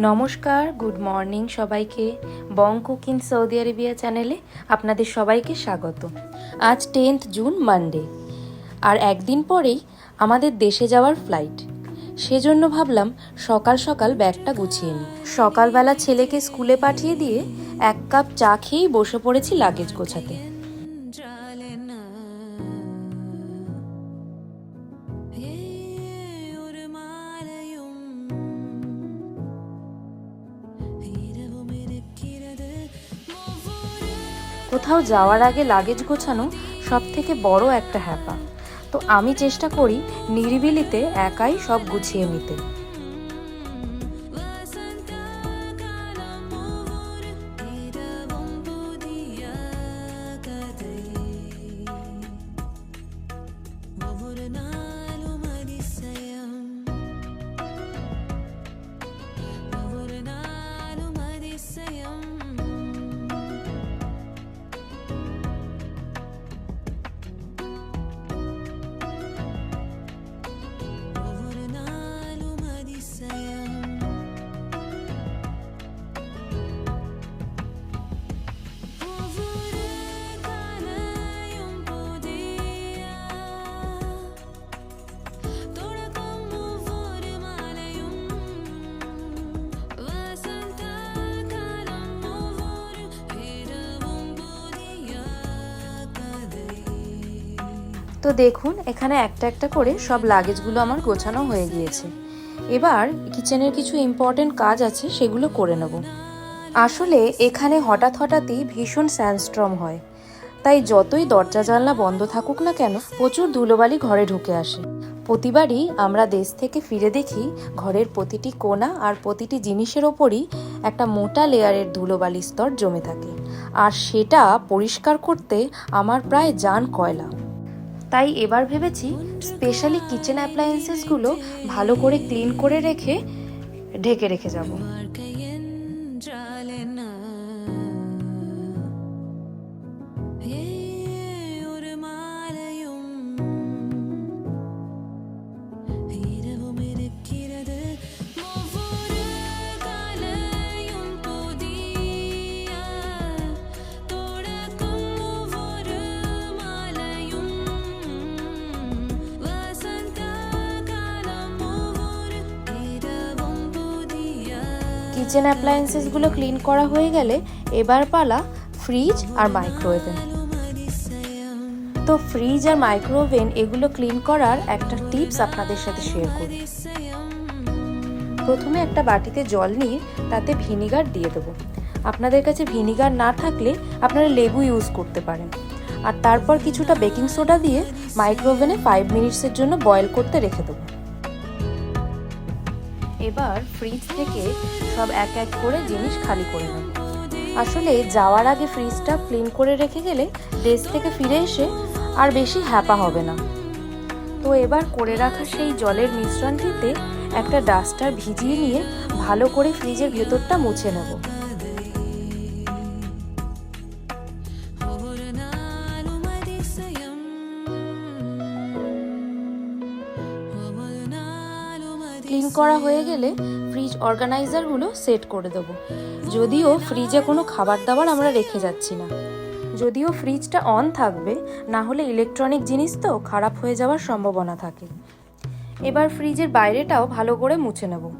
নমস্কার, good morning সবাইকে। বং cook Saudi Arabia চ্যানেলে আপনাদের সবাইকে স্বাগত। আজ টেন্থ জুন, মানডে। আর একদিন পরেই আমাদের দেশে যাওয়ার ফ্লাইট। সেজন্য ভাবলাম সকাল সকাল ব্যাগটা গুছিয়ে নিই। সকালবেলা ছেলেকে স্কুলে পাঠিয়ে দিয়ে এক কাপ চা খেয়েই বসে পড়েছি লাগেজ গোছাতে। কোথাও যাওয়ার আগে লাগেজ গোছানো সব থেকে বড় একটা হ্যাপা। তো আমি চেষ্টা করি নিরিবিলিতে একাই সব গুছিয়ে নিতে। তো দেখুন, এখানে একটা একটা করে সব লাগেজগুলো আমার গোছানো হয়ে গিয়েছে। এবার কিচেনের কিছু ইম্পর্টেন্ট কাজ আছে, সেগুলো করে নেব। আসলে এখানে হঠাৎ হঠাৎই ভীষণ স্যান্ডস্ট্রম হয়। তাই যতই দরজা জানলা বন্ধ থাকুক না কেন, প্রচুর ধুলোবালি ঘরে ঢুকে আসে। প্রতিবারই আমরা দেশ থেকে ফিরে দেখি, ঘরের প্রতিটি কোণা আর প্রতিটি জিনিসের ওপরই একটা মোটা লেয়ারের ধুলোবালি স্তর জমে থাকে। আর সেটা পরিষ্কার করতে আমার প্রায় যান কয়লা। তাই এবার ভেবেছি স্পেশালি কিচেন অ্যাপ্লায়েন্সেসগুলো ভালো করে ক্লিন করে রেখে ঢেকে রেখে যাব। কিচেন অ্যাপ্লায়েন্সেসগুলো ক্লিন করা হয়ে গেলে এবার পালা ফ্রিজ আর মাইক্রোওয়েভেন তো ফ্রিজ আর মাইক্রোওভেন এগুলো ক্লিন করার একটা টিপস আপনাদের সাথে শেয়ার করি। প্রথমে একটা বাটিতে জল নিয়ে তাতে ভিনিগার দিয়ে দেবো। আপনাদের কাছে ভিনিগার না থাকলে আপনারা লেবু ইউজ করতে পারেন। আর তারপর কিছুটা বেকিং সোডা দিয়ে মাইক্রোওভেনে ফাইভ মিনিটসের জন্য বয়েল করতে রেখে দেবো। এবার ফ্রিজ থেকে সব এক এক করে জিনিস খালি করে নেব। আসলে যাওয়ার আগে ফ্রিজটা ক্লিন করে রেখে গেলে দেশ থেকে ফিরে এসে আর বেশি হ্যাপা হবে না। তো এবার করে রাখা সেই জলের মিশ্রণটিতে একটা ডাস্টার ভিজিয়ে নিয়ে ভালো করে ফ্রিজের ভেতরটা মুছে নেব। ক্লিন করা হয়ে গেলে ফ্রিজ অর্গানাইজারগুলো সেট করে দেবো। যদিও ফ্রিজে কোনো খাবার দাবার আমরা রেখে যাচ্ছি না। যদিও ফ্রিজটা অন থাকবে, না হলে ইলেকট্রনিক জিনিস তো খারাপ হয়ে যাওয়ার সম্ভাবনা থাকে। এবার ফ্রিজের বাইরেটাও ভালো করে মুছে নেব।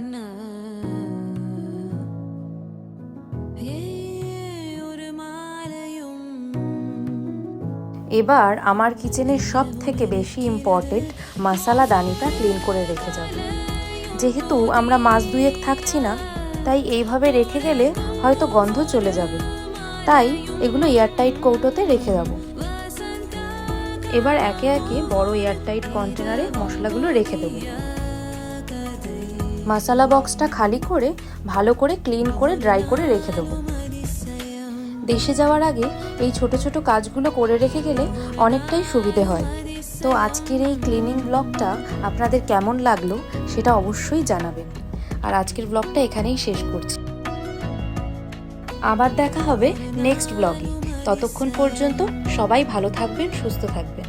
না এবার আমার কিচেনের সব থেকে বেশি ইম্পর্টেন্ট মশালা দানিটা ক্লিন করে রেখে যাব। যেহেতু আমরা মাস দুয়েক থাকছি না, তাই এইভাবে রেখে গেলে হয়তো গন্ধ চলে যাবে। তাই এগুলো এয়ারটাইট কৌটোতে রেখে দেবো। এবার একে একে বড় এয়ারটাইট কন্টেনারে মশলাগুলো রেখে দেবো। মশলা বক্সটা খালি করে ভালো করে ক্লিন করে ড্রাই করে রেখে দেবো। দেশে যাওয়ার আগে এই ছোট ছোট কাজগুলো করে রেখে গেলে অনেকটাই সুবিধে হয়। তো আজকের এই ক্লিনিং ব্লগটা আপনাদের কেমন লাগল সেটা অবশ্যই জানাবেন। আর আজকের ব্লগটা এখানেই শেষ করছি। আবার দেখা হবে নেক্সট ব্লগে ততক্ষণ পর্যন্ত সবাই ভালো থাকবেন, সুস্থ থাকবেন।